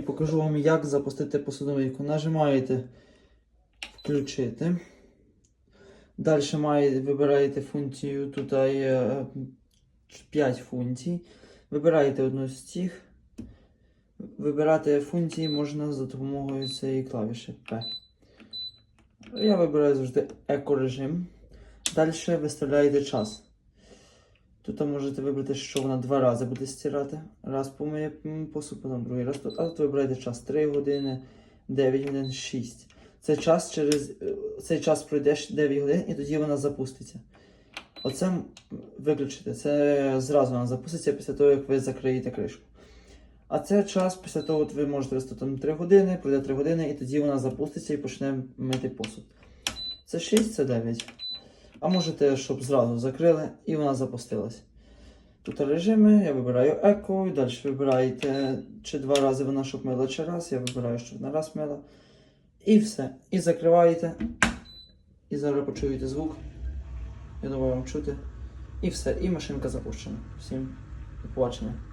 покажу вам, як запустити посудомийку. Нажимаєте включити. Далі має, вибираєте функцію, тут є 5 функцій. Вибираєте одну з цих. Вибирати функції можна за допомогою цієї клавіші P. Я вибираю завжди екорежим. Далі виставляєте час. Тут можете вибрати, що вона два рази буде стирати. Раз помиє посуд, потім другий раз. А тут вибираєте час 3 години, 9 годин, 6. Це час через е, цей час пройде 9 годин і тоді вона запуститься. Оце м, виключити. Це зразу вона запуститься після того, як ви закриєте кришку. А це час після того, от ви можете вести там 3 години, пройде 3 години, і тоді вона запуститься і почне мити посуд. Це 6, це 9. А можете, щоб зразу закрили і вона запустилась. Тут режими, я вибираю еко, і далі вибираєте, чи два рази вона щоб мила, чи раз. Я вибираю, щоб на раз мила. І все. І закриваєте. І зараз почуєте звук. Я думаю, вам чути. І все. І машинка запущена. Всім побачення.